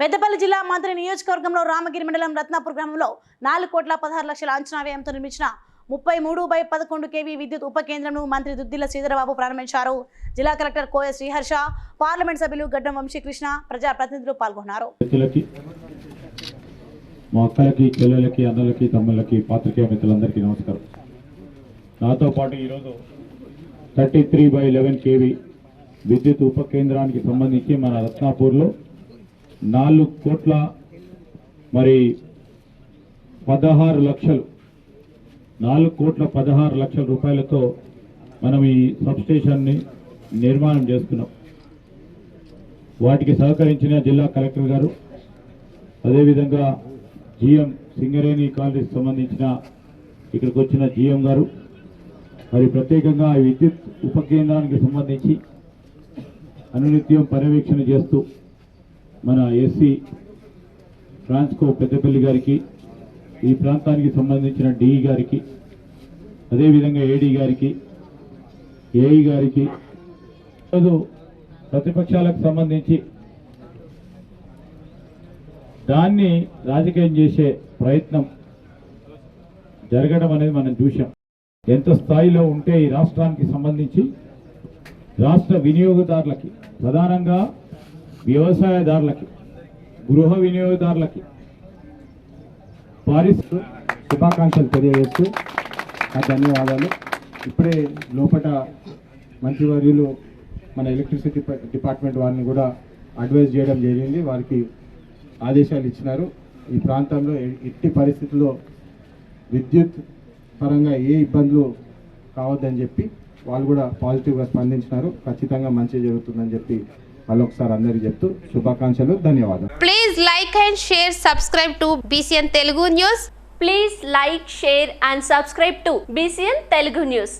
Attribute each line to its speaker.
Speaker 1: పెద్దపల్లి జిల్లా మంత్రి నియోజకవర్గంలో రామగిరి మండలం రత్నాపూర్ గ్రామంలో నాలుగు కోట్ల పదహారు లక్షల అంచనా వ్యయంతో నిర్మించిన ముప్పై మూడు బై పదకొండు కేవీ విద్యుత్ ఉప కేంద్రంను మంత్రి దుద్దిల శ్రీధరబాబు ప్రారంభించారు. జిల్లా కలెక్టర్ కోయ శ్రీహర్ష పార్లమెంట్ సభ్యులు గడ్డం వంశీకృష్ణ ప్రజాప్రతినిధులు పాల్గొన్నారు.
Speaker 2: మా అక్కలకి చెల్లెలకి అన్నలకి తమ్ముళ్ళకి పాత్రికేయ మిత్రులందరికీ నమస్కారం. నాతో పాటు ఈరోజు thirty three by eleven KV విద్యుత్ ఉప కేంద్రానికి సంబంధించి మన రత్నాపూర్లో నాలుగు కోట్ల మరి పదహారు లక్షలు నాలుగు కోట్ల పదహారు లక్షల రూపాయలతో మనం ఈ సబ్స్టేషన్ని నిర్మాణం చేసుకున్నాం వాటికి సహకరించిన జిల్లా కలెక్టర్ గారు అదేవిధంగా జిఎం సింగరేణి కాలనీకి సంబంధించిన ఇక్కడికి వచ్చిన జిఎం గారు మరి ప్రత్యేకంగా విద్యుత్ ఉప కేంద్రానికి సంబంధించి అనునిత్యం పర్యవేక్షణ చేస్తూ మన ఎస్సీ ట్రాన్స్కో పెద్దపల్లి గారికి ఈ ప్రాంతానికి సంబంధించిన డిఈ గారికి అదేవిధంగా ఏడీ గారికి ఏఈ గారికి ఈరోజు ప్రతిపక్షాలకు సంబంధించి దాన్ని రాజకీయం చేసే ప్రయత్నం జరగడం అనేది మనం చూసాం ఎంత స్థాయిలో ఉంటే ఈ రాష్ట్రానికి సంబంధించి రాష్ట్ర వినియోగదారులకి ప్రధానంగా వ్యవసాయదారులకి గృహ వినియోగదారులకి పారిశ్ర
Speaker 3: శుభాకాంక్షలు తెలియజేస్తూ నా ధన్యవాదాలు. ఇప్పుడే లోపట మంత్రివర్యులు మన ఎలక్ట్రిసిటీ డిపార్ట్మెంట్ వారిని కూడా అడ్వైజ్ చేయడం జరిగింది. వారికి ఆదేశాలు ఇచ్చినారు. ఈ ప్రాంతంలో ఎట్టి పరిస్థితుల్లో విద్యుత్ పరంగా ఏ ఇబ్బందులు కావద్దని చెప్పి వాళ్ళు కూడా పాజిటివ్గా స్పందించినారు. ఖచ్చితంగా మంచి జరుగుతుందని చెప్పి మళ్ళొకసారి అందరికీ చెప్తూ శుభాకాంక్షలు ధన్యవాదాలు
Speaker 4: Please like and share, subscribe to BCN Telugu News.
Speaker 5: Please like, share and subscribe to BCN Telugu News.